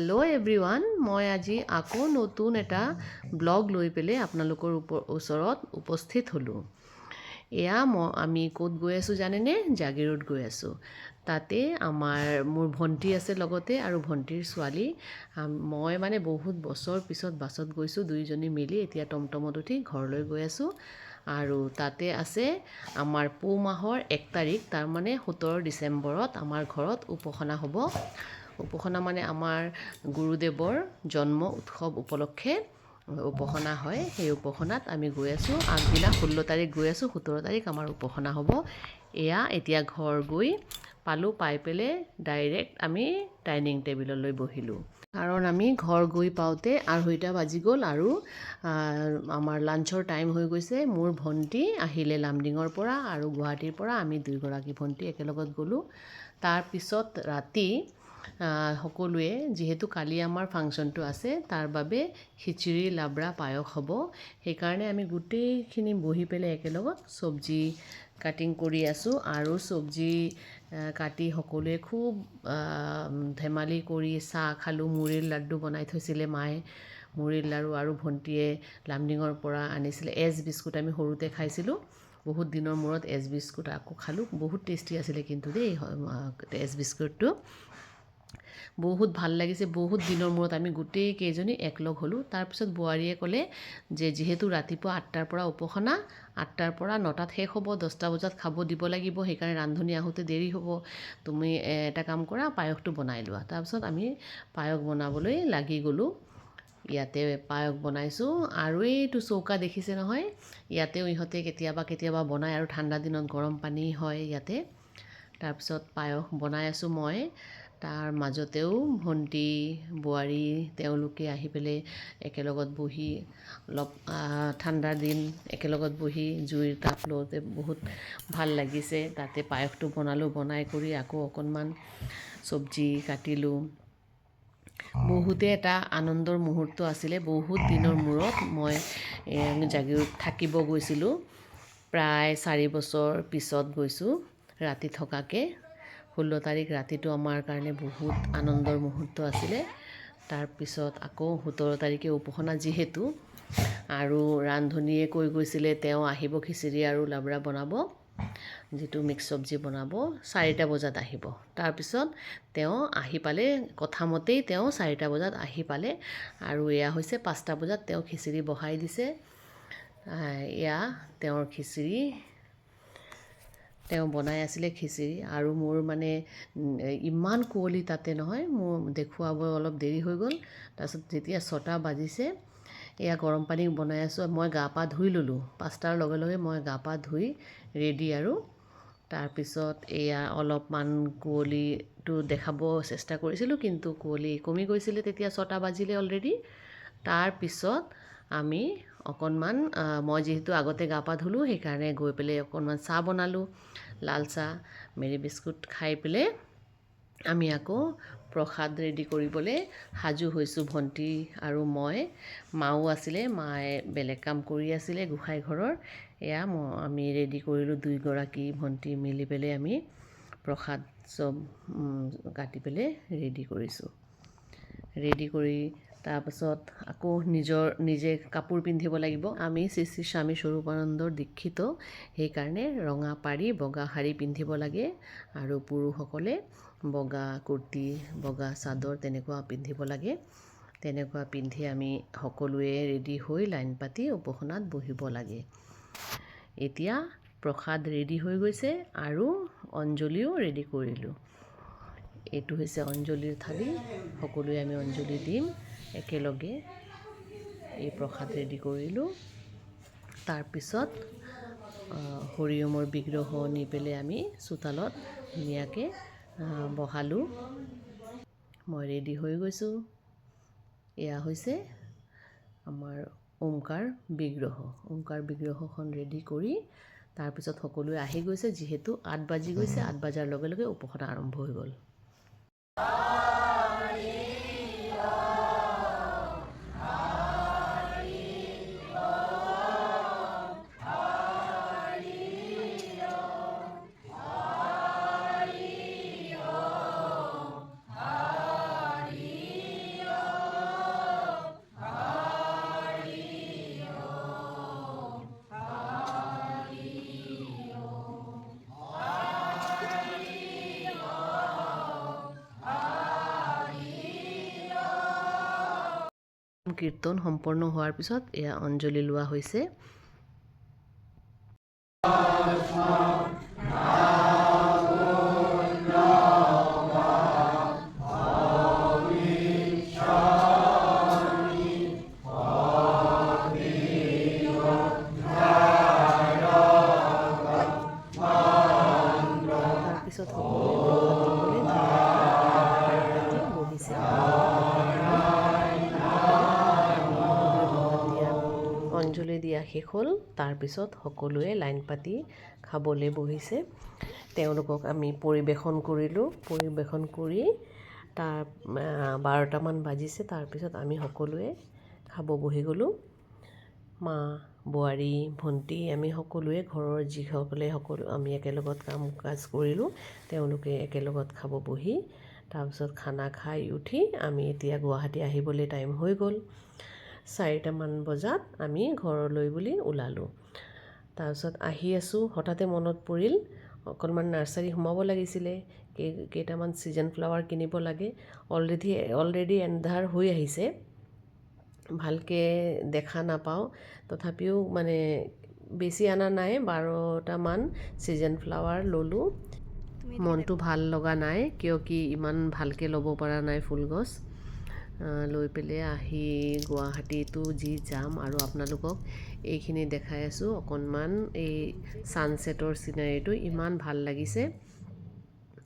Hello' everyone মই আজি আকৌ নতুন এটা ব্লগ লৈ পেলাই আপোনালোকৰ ওচৰত উপস্থিত হ'লোঁ। এয়া মই আমি ক'ত গৈ আছোঁ জানেনে? জাগিৰোড গৈ আছোঁ। তাতে আমাৰ, মোৰ ভণ্টি আছে লগতে আৰু ভণ্টিৰ ছোৱালী। মই মানে বহুত বছৰ পিছত বাছত গৈছোঁ, দুইজনী মিলি। এতিয়া টমটমত উঠি ঘৰলৈ গৈ আছোঁ। আৰু তাতে আছে আমাৰ পুহ মাহৰ এক তাৰিখ তাৰমানে সোতৰ ডিচেম্বৰত আমাৰ ঘৰত উপাসনা হ'ব। উপাসনা মানে আমাৰ গুৰুদেৱৰ জন্ম উৎসৱ উপলক্ষে উপাসনা হয়। সেই উপাসনাত আমি গৈ আছোঁ। আগদিনা ষোল্ল তাৰিখ গৈ আছোঁ সোতৰ তাৰিখ আমাৰ উপাসনা হ'ব। এয়া এতিয়া ঘৰ গৈ পালোঁ পাই পেলাই ডাইৰেক্ট আমি ডাইনিং টেবুললৈ বহিলোঁ। কাৰণ আমি ঘৰ গৈ পাওঁতে আঢ়ৈটা বাজি গ'ল আৰু আমাৰ লাঞ্চৰ টাইম হৈ গৈছে। মোৰ ভণ্টি আহিলে লামডিঙৰ পৰা আৰু গুৱাহাটীৰ পৰা আমি দুয়োগৰাকী ভণ্টি একেলগত গ'লোঁ। তাৰপিছত ৰাতি সকলোৱে, যিহেতু কালি আমাৰ ফাংচনটো আছে, তাৰ বাবে খিচিৰি, লাবৰা, পায়স হ'ব। সেইকাৰণে আমি গোটেইখিনি বহি পেলাই একেলগত চব্জি কাটিং কৰি আছোঁ আৰু চব্জি কাটি সকলোৱে খুব ধেমালি কৰি চাহ খালোঁ, মুড়িৰ লাড্ডু বনাই থৈছিলে মায়ে। মুড়িৰ লাড়ু আৰু ভণ্টীয়ে লামডিঙৰ পৰা আনিছিলে। এজ বিস্কুট আমি সৰুতে খাইছিলোঁ। বহুত দিনৰ মূৰত এজ বিস্কুট আকৌ খালোঁ। বহুত টেষ্টি আছিলে কিন্তু দেই এজ বিস্কুটটো। বহুত ভালো লাগিছে। বহুত দিনৰ মূৰত আমি গোটেই কেইজনী একলগ হ'লোঁ। তাৰপিছত বোৱাৰীয়ে ক'লে যে, যিহেতু ৰাতিপুৱা আঠটাৰ পৰা উপাসনা আঠটাৰ পৰা নটাত শেষ হ'ব দহটা বজাত খাব দিব লাগিব সেইকাৰণে ৰান্ধনি আহোঁতে দেৰি হ'ব। তুমি এটা কাম কৰা পায়সটো বনাই লোৱা। তাৰপিছত আমি পায়স বনাবলৈ লাগি গ'লোঁ। ইয়াতে পায়স বনাইছোঁ আৰু এইটো চৌকা দেখিছে নহয় ইয়াতেও ইহঁতে কেতিয়াবা কেতিয়াবা বনায় আৰু ঠাণ্ডা দিনত গৰম পানী হয় ইয়াতে। তাৰপিছত পায়স বনাই আছোঁ মই। তাৰ মাজতেও ভণ্টি, বোৱাৰী তেওঁলোকে আহি পেলাই একেলগত বহি অলপ ঠাণ্ডাৰ দিন একেলগত বহি জুইৰ তাপ লওঁতে বহুত ভালো লাগিছে। তাতে পায়সটো বনালোঁ, বনাই কৰি আকৌ অকণমান চব্জি কাটিলোঁ। বহুতে এটা আনন্দৰ মুহূৰ্ত আছিলে, বহুত দিনৰ মূৰত মই জাগিৰোড থাকিব গৈছিলোঁ। প্ৰায় চাৰি বছৰ পিছত গৈছোঁ ৰাতি থকাকৈ। ষোল্ল তাৰিখ ৰাতিটো আমাৰ কাৰণে বহুত আনন্দৰ মুহূৰ্ত আছিলে। তাৰপিছত আকৌ সোতৰ তাৰিখে উপাসনা যিহেতু আৰু ৰান্ধনীয়ে কৈ গৈছিলে তেওঁ আহিব খিচিৰি আৰু লাবৰা বনাব যিটো মিক্স চব্জি বনাব চাৰিটা বজাত আহিব। তাৰপিছত তেওঁ আহি পালে কথামতেই তেওঁ চাৰিটা বজাত আহি পালে আৰু এয়া হৈছে পাঁচটা বজাত তেওঁ খিচিৰি বহাই দিছে। এয়া তেওঁৰ খিচিৰি তেওঁ বনাই আছিলে খিচিৰি আৰু মোৰ মানে ইমান কুঁৱলী তাতে নহয়, মোৰ দেখুৱাব অলপ দেৰি হৈ গ'ল। তাৰপিছত যেতিয়া ছটা বাজিছে, এয়া গৰম পানী বনাই আছোঁ, মই গা পা ধুই ল'লোঁ। পাঁচটাৰ লগে লগে মই গা পা ধুই ৰেডি আৰু তাৰপিছত এয়া অলপমান কুঁৱলীটো দেখাব চেষ্টা কৰিছিলোঁ, কিন্তু কুঁৱলী কমি গৈছিলে, তেতিয়া ছটা বাজিলে অলৰেডি। তাৰপিছত আমি অকণমান মই যিহেতু আগতে গা পা ধুলোঁ সেইকাৰণে গৈ পেলাই অকণমান চাহ বনালোঁ লাল চাহ মেৰি বিস্কুট খাই পেলাই আমি আকৌ প্ৰসাদ ৰেডি কৰিবলৈ সাজু হৈছোঁ ভণ্টি আৰু মই। মাও আছিলে মায়ে বেলেগ কাম কৰি আছিলে গোঁসাই ঘৰৰ। এয়া ম আমি ৰেডি কৰিলোঁ দুইগৰাকী ভণ্টি মিলি পেলাই আমি প্ৰসাদ চব কাটি পেলাই ৰেডি কৰিছোঁ। ৰেডি কৰি তাৰপাছত আকৌ নিজৰ, নিজে কাপোৰ পিন্ধিব লাগিব। আমি শ্ৰী শ্ৰী স্বামী স্বৰূপানন্দৰ দীক্ষিত। সেইকাৰণে ৰঙা পাৰি বগা শাৰী পিন্ধিব লাগে আৰু পুৰুষসকলে বগা কুৰ্তি, বগা চাদৰ তেনেকুৱা পিন্ধিব লাগে। তেনেকুৱা পিন্ধি আমি সকলোৱে ৰেডি হৈ লাইন পাতি উপাসনাত বহিব লাগে। এতিয়া প্ৰসাদ ৰেডি হৈ গৈছে আৰু অঞ্জলিও ৰেডি কৰিলোঁ। এইটো হৈছে অঞ্জলিৰ থালি। সকলোৱে আমি অঞ্জলি দিম। একেলগে এই প্ৰসাদ ৰেডি কৰিলোঁ তাৰপিছত হৰিওমৰ বিগ্ৰহ নি পেলাই আমি চোতালত ধুনীয়াকৈ বহালোঁ। মই ৰেডি হৈ গৈছোঁ। এয়া হৈছে আমাৰ ওমকাৰ বিগ্ৰহ। ওমকাৰ বিগ্ৰহখন ৰেডি কৰি তাৰপিছত সকলোৱে আহি গৈছে। যিহেতু আঠ বাজি গৈছে, আঠ বজাৰ লগে লগে উপাসনা আৰম্ভ হৈ গ'ল। 아. কীৰ্তন সম্পন্ন হোৱাৰ পিছত এয়া অঞ্জলি লোৱা হৈছে। অঞ্জলি দিয়া শেষ হ'ল। তাৰপিছত সকলোৱে লাইন পাতি খাবলৈ বহিছে। তেওঁলোকক আমি পৰিৱেশন কৰিলোঁ। পৰিৱেশন কৰি তাৰ বাৰটামান বাজিছে। তাৰপিছত আমি সকলোৱে খাব বহি গ'লোঁ। মা, বোৱাৰী, ভণ্টি, আমি সকলোৱে ঘৰৰ যিসকলে সকলো, আমি একেলগত কাম কাজ কৰিলোঁ। তেওঁলোকে একেলগত খাব বহি তাৰপিছত খানা খাই উঠি আমি এতিয়া গুৱাহাটী আহিবলৈ টাইম হৈ গ'ল। চাৰিটামান বজাত আমি ঘৰলৈ বুলি ওলালোঁ। তাৰপিছত আহি আছোঁ হঠাতে মনত পৰিল অকণমান নাৰ্চাৰী সোমাব লাগিছিলে কেই কেইটামান ছিজন ফ্লাৱাৰ কিনিব লাগে অলৰেডি অলৰেডি এন্ধাৰ হৈ আহিছে ভালকৈ দেখা নাপাওঁ তথাপিও মানে বেছি অনা নাই বাৰটামান ছিজন ফ্লাৱাৰ ল'লোঁ। মনটো ভাল লগা নাই কিয় কি ইমান ভালকৈ ল'ব পৰা নাই ফুলগছ লৈ পেলাই আহি গুৱাহাটীতো যি যাম আৰু আপোনালোকক এইখিনি দেখাই আছোঁ। অকণমান এই ছানছেটৰ চিনাৰীটো ইমান ভালো লাগিছে।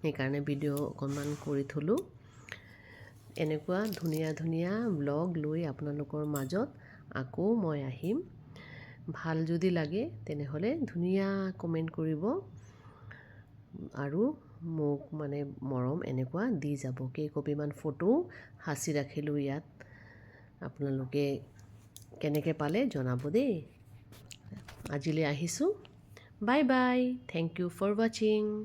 সেইকাৰণে ভিডিঅ' অকণমান কৰি থ'লোঁ। এনেকুৱা ধুনীয়া ধুনীয়া ব্লগ লৈ আপোনালোকৰ মাজত আকৌ মই আহিম। ভালো যদি লাগে, তেনেহ'লে ধুনীয়া কমেণ্ট কৰিব। আৰু মোক মানে মৰম এনেকুৱা দি যাব। কেইকপিমান ফটো সাঁচি ৰাখিলোঁ ইয়াত। আপোনালোকে কেনেকৈ পালে জনাব দেই। আজিলৈ আহিছোঁ। Bye bye. Thank you for ৱাচিং